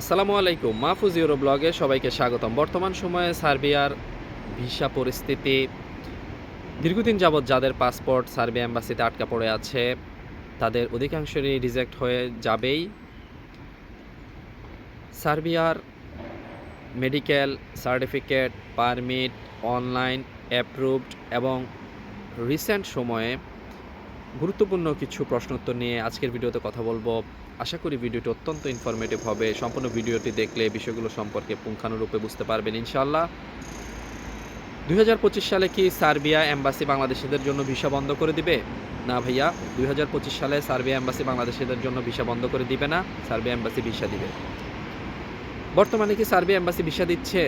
আসসালামু আলাইকুম। মাহফুজ ইউরো ব্লগে সবাইকে স্বাগতম। বর্তমান সময়ে সার্বিয়ার ভিসা পরিস্থিতি, দীর্ঘদিন যাবৎ যাদের পাসপোর্ট সার্বিয়া অ্যাম্বাসিতে আটকা পড়ে আছে, তাদের অধিকাংশই রিজেক্ট হয়ে যাবেই। সার্বিয়ার medical certificate, permit, online, approved এবং রিসেন্ট সময়ে গুরুত্বপূর্ণ কিছু প্রশ্নোত্তর নিয়ে আজকের ভিডিওতে কথা বলব। আশা করি ভিডিওটি অত্যন্ত ইনফরমেটিভ হবে। সম্পূর্ণ ভিডিওটি দেখলে বিষয়গুলো সম্পর্কে পুঙ্খানুরূপে বুঝতে পারবেন ইনশাল্লাহ দুই হাজার পঁচিশ সালে কি সার্বিয়া এম্বাসি বাংলাদেশিদের জন্য ভিসা বন্ধ করে দিবে? না ভাইয়া, দুই হাজার পঁচিশ সালে সার্বিয়া এম্বাসি বাংলাদেশিদের জন্য ভিসা বন্ধ করে দিবে না, সার্বিয়া এম্বাসি ভিসা দিবে। বর্তমানে কি সার্বিয়া এম্বাসি ভিসা দিচ্ছে?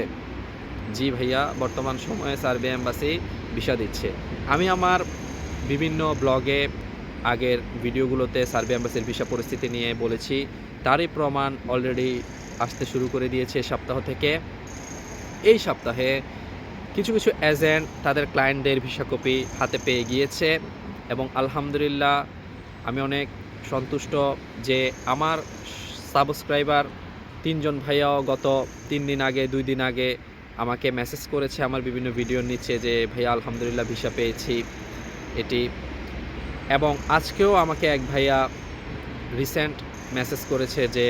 জি ভাইয়া, বর্তমান সময়ে সার্বিয়া এম্বাসি ভিসা দিচ্ছে। আমি আমার বিভিন্ন ব্লগে আগের ভিডিওগুলোতে সার্বিয়া এম্বাসির ভিসা পরিস্থিতি নিয়ে বলেছি, তারই প্রমাণ অলরেডি আসতে শুরু করে দিয়েছে সপ্তাহ থেকে। এই সপ্তাহে কিছু কিছু এজেন্ট তাদের ক্লায়েন্টদের ভিসা কপি হাতে পেয়ে গিয়েছে এবং আলহামদুলিল্লাহ আমি অনেক সন্তুষ্ট যে আমার সাবস্ক্রাইবার তিনজন ভাইয়াও গত তিন দিন আগে, দুই দিন আগে আমাকে মেসেজ করেছে আমার বিভিন্ন ভিডিওর নিচে যে, ভাইয়া, আলহামদুলিল্লাহ ভিসা পেয়েছি। এটি এবং আজকেও আমাকে এক ভাইয়া রিসেন্ট মেসেজ করেছে যে,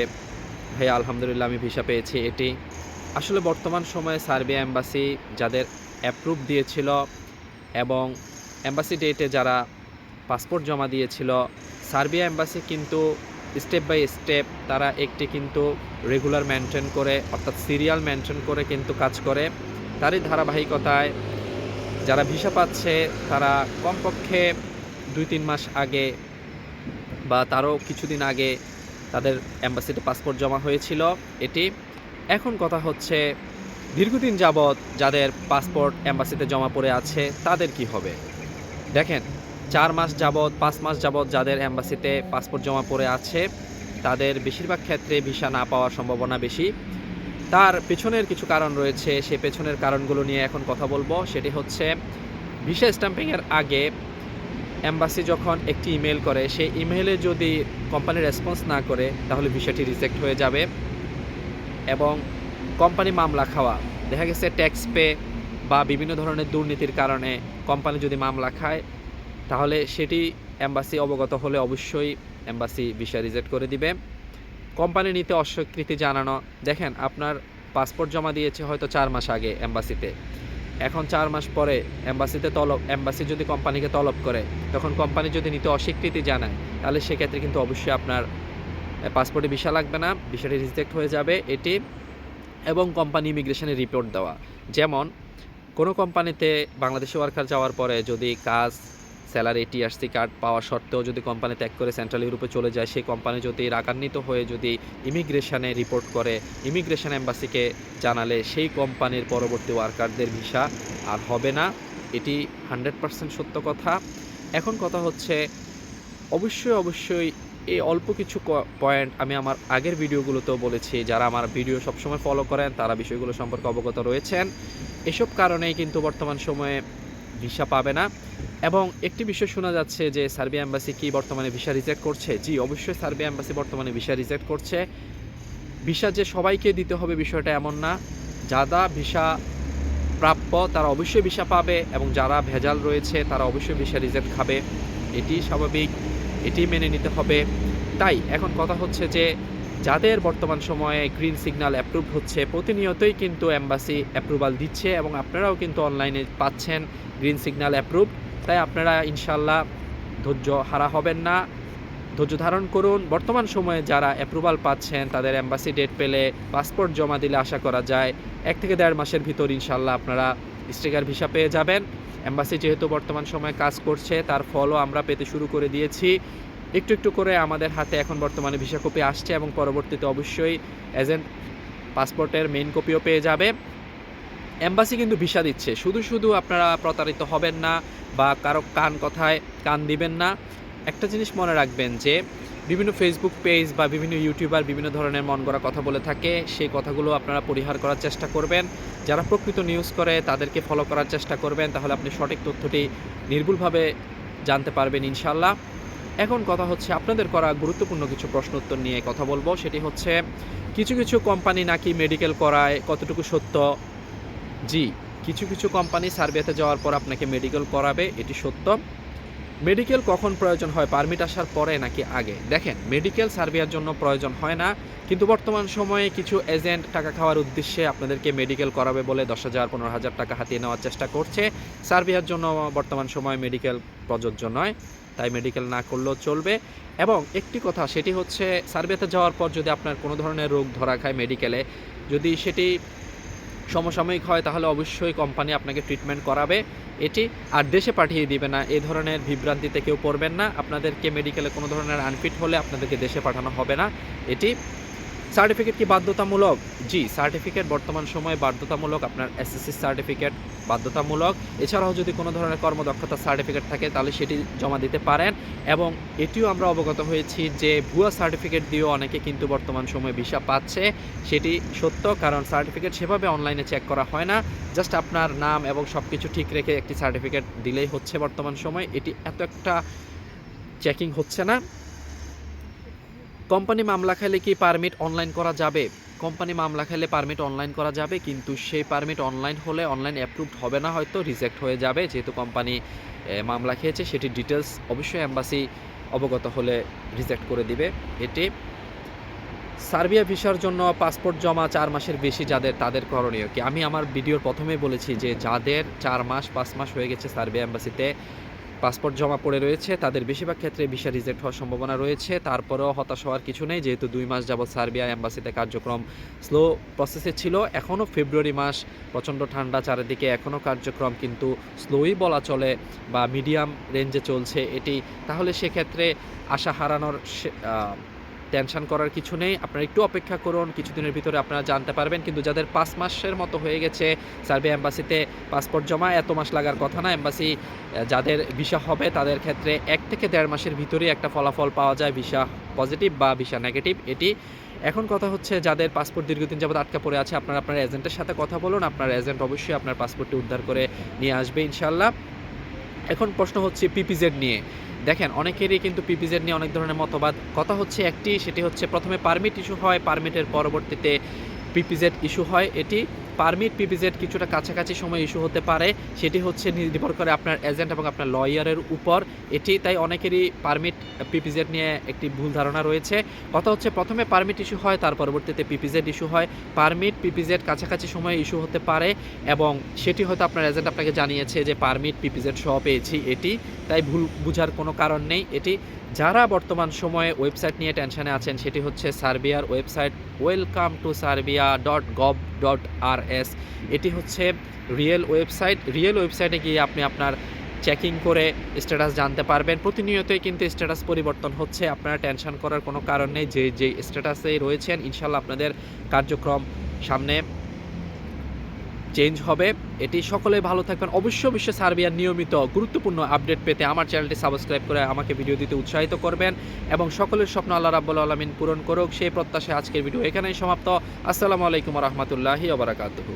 ভাইয়া, আলহামদুলিল্লাহ আমি ভিসা পেয়েছি এটি। আসলে বর্তমান সময়ে সার্বিয়া এম্বাসি যাদের অ্যাপ্রুভ দিয়েছিল এবং এম্বাসি ডেটে যারা পাসপোর্ট জমা দিয়েছিল সার্বিয়া এম্বাসি কিন্তু স্টেপ বাই স্টেপ তারা একটি কিন্তু রেগুলার মেনটেন করে, অর্থাৎ সিরিয়াল মেনটেন করে কিন্তু কাজ করে। তারই ধারাবাহিকতায় যারা ভিসা পাচ্ছে, তারা কমপক্ষে দুই তিন মাস আগে বা তারও কিছুদিন আগে তাদের অ্যাম্বাসিতে পাসপোর্ট জমা হয়েছিল এটি। এখন কথা হচ্ছে, দীর্ঘদিন যাবৎ যাদের পাসপোর্ট অ্যাম্বাসিতে জমা পড়ে আছে, তাদের কি হবে? দেখেন, চার মাস যাবৎ, পাঁচ মাস যাবৎ যাদের অ্যাম্বাসিতে পাসপোর্ট জমা পড়ে আছে, তাদের বেশিরভাগ ক্ষেত্রে ভিসা না পাওয়ার সম্ভাবনা বেশি। তার পেছনের কিছু কারণ রয়েছে, সে পেছনের কারণগুলো নিয়ে এখন কথা বলব। সেটি হচ্ছে ভিসা স্ট্যাম্পিংয়ের আগে অ্যাম্বাসি যখন একটি ইমেল করে, সেই ইমেলে যদি কোম্পানি রেসপন্স না করে, তাহলে ভিসাটি রিজেক্ট হয়ে যাবে এবং কোম্পানি মামলা খাওয়া। দেখা গেছে ট্যাক্স পে বা বিভিন্ন ধরনের দুর্নীতির কারণে কোম্পানি যদি মামলা খায়, তাহলে সেটি অ্যাম্বাসি অবগত হলে অবশ্যই অ্যাম্বাসি ভিসা রিজেক্ট করে দিবে। কোম্পানি নিতে অস্বীকৃতি জানানো, দেখেন আপনার পাসপোর্ট জমা দিয়েছে হয়তো চার মাস আগে অ্যাম্বাসিতে এখন চার মাস পরে অ্যাম্বাসিতে তলব অ্যাম্বাসি যদি কোম্পানিকে তলব করে, তখন কোম্পানি যদি নিতে অস্বীকৃতি জানায়, তাহলে সেক্ষেত্রে কিন্তু অবশ্যই আপনার পাসপোর্টে ভিসা লাগবে না ভিসাটি রিজেক্ট হয়ে যাবে এটি, এবং কোম্পানি ইমিগ্রেশনে রিপোর্ট দেওয়া। যেমন, কোনো কোম্পানিতে বাংলাদেশি ওয়ার্কার যাওয়ার পরে যদি কাজ স্যালারি টিআরসি কার্ড পাওয়া সত্ত্বেও যদি কোম্পানি ত্যাগ করে সেন্ট্রাল ইউরোপে চলে যায়, সেই কোম্পানি যদি রাগান্বিত হয়ে যদি ইমিগ্রেশনে রিপোর্ট করে, ইমিগ্রেশন এম্বাসিকে জানালে সেই কোম্পানির পরবর্তী ওয়ার্কারদের ভিসা আর হবে না। এটি হান্ড্রেড পার্সেন্ট সত্য কথা। এখন কথা হচ্ছে, অবশ্যই অবশ্যই এই অল্প কিছু পয়েন্ট আমি আমার আগের ভিডিওগুলোতেও বলেছি, যারা আমার ভিডিও সবসময় ফলো করেন, তারা বিষয়গুলো সম্পর্কে অবগত রয়েছেন। এসব কারণেই কিন্তু বর্তমান সময়ে ভিসা পাবে না। এবং একটি বিষয় শোনা যাচ্ছে যে সার্বিয়া অ্যাম্বাসি কি বর্তমানে ভিসা রিজেক্ট করছে? জি, অবশ্যই সার্বিয়া অ্যাম্বাসি বর্তমানে ভিসা রিজেক্ট করছে। ভিসা যে সবাইকে দিতে হবে বিষয়টা এমন না। যারা ভিসা প্রাপ্য তারা অবশ্যই ভিসা পাবে এবং যারা ভেজাল রয়েছে তারা অবশ্যই ভিসা রিজেক্ট খাবে। এটি স্বাভাবিক, এটি মেনে নিতে হবে। তাই এখন কথা হচ্ছে যে যাদের বর্তমান সময়ে গ্রিন সিগন্যাল অ্যাপ্রুভ হচ্ছে, প্রতিনিয়তই কিন্তু অ্যাম্বাসি অ্যাপ্রুভাল দিচ্ছে এবং আপনারাও কিন্তু অনলাইনে পাচ্ছেন গ্রিন সিগন্যাল অ্যাপ্রুভ তাই আপনারা ইনশাল্লাহ ধৈর্য হারা হবেন না। ধৈর্য ধারণ করুন। বর্তমান সময়ে যারা অ্যাপ্রুভাল পাচ্ছেন, তাদের অ্যাম্বাসি ডেট পেলে পাসপোর্ট জমা দিলে আশা করা যায় এক থেকে দেড় মাসের ভিতর ইনশাল্লাহ আপনারা স্টিকার ভিসা পেয়ে যাবেন। অ্যাম্বাসি যেহেতু বর্তমান সময়ে কাজ করছে, তার ফলও আমরা পেতে শুরু করে দিয়েছি। একটু একটু করে আমাদের হাতে এখন বর্তমানে ভিসা কপি আসছে এবং পরবর্তীতে অবশ্যই এজেন্ট পাসপোর্টের মেইন কপিও পেয়ে যাবে। এম্বাসি কিন্তু ভিসা দিচ্ছে। শুধু শুধু আপনারা প্রতারিত হবেন না বা কারও কান কথায় কান দিবেন না। একটা জিনিস মনে রাখবেন যে, বিভিন্ন ফেসবুক পেজ বা বিভিন্ন ইউটিউবার বিভিন্ন ধরনের মন গড়া কথা বলে থাকে। সেই কথাগুলো আপনারা পরিহার করার চেষ্টা করবেন। যারা প্রকৃত নিউজ করে, তাদেরকে ফলো করার চেষ্টা করবেন। তাহলে আপনি সঠিক তথ্যটি নির্ভুলভাবে জানতে পারবেন ইনশাল্লাহ এখন কথা হচ্ছে আপনাদের করা গুরুত্বপূর্ণ কিছু প্রশ্ন উত্তর নিয়ে কথা বলব। সেটি হচ্ছে, কিছু কিছু কোম্পানি নাকি মেডিকেল করায় কতটুকু সত্য? জি, কিছু কিছু কোম্পানি সার্ভেতে যাওয়ার পর আপনাকে মেডিকেল করাবে, এটি সত্য। মেডিকেল কখন প্রয়োজন হয়? পারমিট আসার পরে নাকি আগে? দেখেন, মেডিকেল সার্ভিয়ার জন্য প্রয়োজন হয় না, কিন্তু বর্তমান সময়ে কিছু এজেন্ট টাকা খাওয়ার উদ্দেশ্যে আপনাদেরকে মেডিকেল করাবে বলে দশ হাজার, পনেরো হাজার টাকা হাতিয়ে নেওয়ার চেষ্টা করছে। সার্ভিয়ার জন্য বর্তমান সময়ে মেডিকেল প্রযোজ্য নয়, তাই মেডিকেল না করলেও চলবে। এবং একটি কথা, সেটি হচ্ছে সার্ভেতে যাওয়ার পর যদি আপনার কোনো ধরনের রোগ ধরা খায় মেডিকেলে, যদি সেটি সমসাময়িক হয়, তাহলে অবশ্যই কোম্পানি আপনাকে ট্রিটমেন্ট করাবে। এটি আর দেশে পাঠিয়ে দিবে না। এ ধরনের বিভ্রান্তিতে কেউ পড়বেন না। আপনাদেরকে মেডিকেলে কোনো ধরনের আনফিট হলে আপনাদেরকে দেশে পাঠানো হবে না। এটি সার্টিফিকেট কি বাধ্যতামূলক? জি সার্টিফিকেট বর্তমান সময়ে বাধ্যতামূলক। আপনার এসএসসি সার্টিফিকেট বাধ্যতামূলক। এছাড়াও যদি কোনো ধরনের কর্মদক্ষতা সার্টিফিকেট থাকে, তাহলে সেটি জমা দিতে পারেন। এবং এটিও আমরা অবগত হয়েছি যে ভুয়া সার্টিফিকেট দিয়েও অনেকে কিন্তু বর্তমান সময়ে ভিসা পাচ্ছে। সেটি সত্য, কারণ সার্টিফিকেট সেভাবে অনলাইনে চেক করা হয় না। জাস্ট আপনার নাম এবং সব কিছু ঠিক রেখে একটি সার্টিফিকেট দিলেই হচ্ছে বর্তমান সময়। এটি এত একটা চেকিং হচ্ছে না। কোম্পানি মামলা খেলে কি পারমিট অনলাইন করা যাবে? কোম্পানি মামলা খেলে পারমিট অনলাইন করা যাবে, কিন্তু সেই পারমিট অনলাইন হলে অনলাইন অ্যাপ্রুভড হবে না, হয়তো রিজেক্ট হয়ে যাবে। যেহেতু কোম্পানি মামলা খেয়েছে, সেটি ডিটেলস অবশ্যই অ্যাম্বাসি অবগত হলে রিজেক্ট করে দিবে। এটি সার্বিয়া ভিসার জন্য পাসপোর্ট জমা চার মাসের বেশি যাদের, তাদের করণীয় কি? আমি আমার ভিডিওর প্রথমেই বলেছি যে যাদের চার মাস, পাঁচ মাস হয়ে গেছে সার্বিয়া অ্যাম্বাসিতে পাসপোর্ট জমা পড়ে রয়েছে, তাদের বেশিরভাগ ক্ষেত্রে ভিসা রিজেক্ট হওয়ার সম্ভাবনা রয়েছে, তারপরেও হতাশ হওয়ার কিছু নেই, যেহেতু দুই মাস যাবৎ সার্বিয়া অ্যাম্বাসিতে কার্যক্রম স্লো প্রসেসে ছিল, এখনও ফেব্রুয়ারি মাস, প্রচণ্ড ঠান্ডা চারিদিকে এখনও কার্যক্রম কিন্তু স্লোই বলা চলে বা মিডিয়াম রেঞ্জে চলছে এটি, তাহলে সেক্ষেত্রে আশা হারানোর টেনশন করার কিছু নেই। আপনারা একটু অপেক্ষা করুন, কিছুদিনের ভিতরে আপনারা জানতে পারবেন। কিন্তু যাদের পাঁচ মাসের মতো হয়ে গেছে সার্বিয়া অ্যাম্বাসিতে পাসপোর্ট জমা, এত মাস লাগার কথা না। অ্যাম্বাসি যাদের ভিসা হবে তাদের ক্ষেত্রে এক থেকে দেড় মাসের ভিতরেই একটা ফলাফল পাওয়া যায়, ভিসা পজিটিভ বা ভিসা নেগেটিভ। এটি এখন কথা হচ্ছে যাদের পাসপোর্ট দীর্ঘদিন যাবত আটকা পড়ে আছে, আপনারা আপনার এজেন্টের সাথে কথা বলুন। আপনার এজেন্ট অবশ্যই আপনার পাসপোর্টটি উদ্ধার করে নিয়ে আসবে ইনশাল্লাহ এখন প্রশ্ন হচ্ছে পিপিজেড নিয়ে। দেখেন, অনেকেরই কিন্তু পিপিজেড নিয়ে অনেক ধরনের মতবাদ। কথা হচ্ছে একটি, সেটি হচ্ছে প্রথমে পারমিট ইস্যু হয় পারমিটের পরবর্তীতে পিপিজেড ইস্যু হয়, এটি পারমিট পিপিজেড কিছুটা কাছাকাছি সময় ইস্যু হতে পারে। সেটি হচ্ছে নির্ভর করে আপনার এজেন্ট এবং আপনার লয়ারের উপর। এটি তাই অনেকেরই পারমিট পিপিজেড নিয়ে একটি ভুল ধারণা রয়েছে। কথা হচ্ছে প্রথমে পারমিট ইস্যু হয়, তার পরবর্তীতে পিপিজেড ইস্যু হয়। পারমিট পিপিজেড কাছাকাছি সময়ে ইস্যু হতে পারে এবং সেটি হয়তো আপনার এজেন্ট আপনাকে জানিয়েছে যে পারমিট পিপিজেড সহ পেয়েছি এটি। তাই ভুল বুঝার কোনো কারণ নেই। এটি যারা বর্তমান সময়ে ওয়েবসাইট নিয়ে টেনশনে আছেন, সেটি হচ্ছে সার্বিয়ার website welcome to Serbia dot gov dot R S এটি হচ্ছে রিয়েল ওয়েবসাইট রিয়েল ওয়েবসাইটে গিয়ে আপনি আপনার চেকিং করে স্ট্যাটাস জানতে পারবেন। প্রতিনিয়তই কিন্তু স্ট্যাটাস পরিবর্তন হচ্ছে। আপনারা টেনশন করার কোনো কারণ নেই। যে যে স্ট্যাটাসে রয়েছেন, ইনশাল্লাহ আপনাদের কার্যক্রম সামনে চেঞ্জ হবে। এটি সকলে ভালো থাকবেন। অবশ্যই অবশ্যই সার্বিয়ার নিয়মিত গুরুত্বপূর্ণ আপডেট পেতে আমার চ্যানেলটি সাবস্ক্রাইব করে আমাকে ভিডিও দিতে উৎসাহিত করবেন এবং সকলের স্বপ্ন আল্লাহ রাব্বুল আলমিন পূরণ করুক। সেই প্রত্যাশায় আজকের ভিডিও এখানেই সমাপ্ত। আসসালামু আলাইকুম রহমতুল্লাহি ওবরাকাতুহু